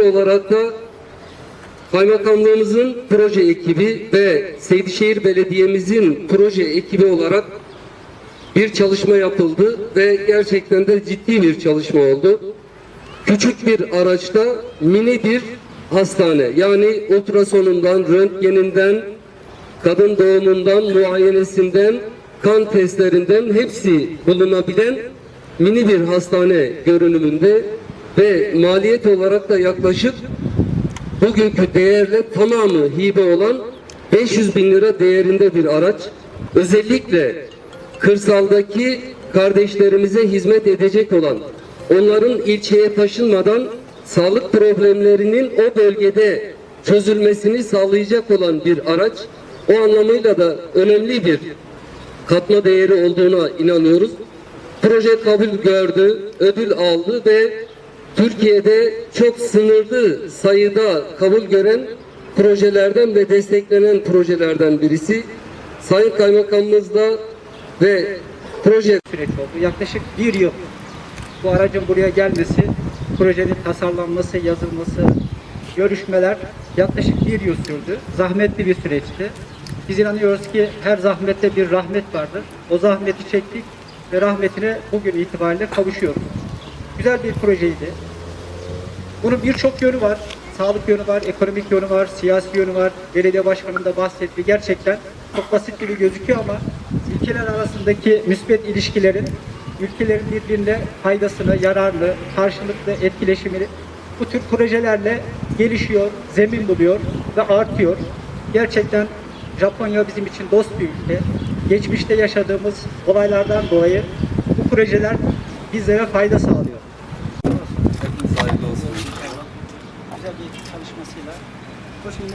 olarak da kaymakamlığımızın proje ekibi ve Seydişehir Belediye'mizin proje ekibi olarak bir çalışma yapıldı ve gerçekten de ciddi bir çalışma oldu. Küçük bir araçta mini bir hastane yani ultrasonundan, röntgeninden, kadın doğumundan, muayenesinden, kan testlerinden hepsi bulunabilen mini bir hastane görünümünde ve maliyet olarak da yaklaşık bugünkü değerle tamamı hibe olan 500 bin lira değerinde bir araç. Özellikle kırsaldaki kardeşlerimize hizmet edecek olan, onların ilçeye taşınmadan sağlık problemlerinin o bölgede çözülmesini sağlayacak olan bir araç. O anlamıyla da önemli bir katma değeri olduğuna inanıyoruz. Proje kabul gördü, ödül aldı ve Türkiye'de çok sınırlı sayıda kabul gören projelerden ve desteklenen projelerden birisi. Sayın Kaymakamımızla ve proje süreç oldu. Yaklaşık bir yıl bu aracın buraya gelmesi, projenin tasarlanması, yazılması, görüşmeler yaklaşık bir yıl sürdü. Zahmetli bir süreçti. Biz inanıyoruz ki her zahmette bir rahmet vardır. O zahmeti çektik ve rahmetine bugün itibariyle kavuşuyoruz. Güzel bir projeydi. Bunun birçok yönü var. Sağlık yönü var, ekonomik yönü var, siyasi yönü var. Belediye başkanım da bahsetti. Gerçekten çok basit gibi gözüküyor ama ülkeler arasındaki müsbet ilişkilerin ülkelerin birbirine faydasını, yararlı, karşılıklı etkileşimini bu tür projelerle gelişiyor, zemin buluyor ve artıyor. Gerçekten Japonya bizim için dost bir ülke. Geçmişte yaşadığımız olaylardan dolayı bu projeler bizlere fayda sağlıyor. Hepiniz çalışmasıyla bu şeyi.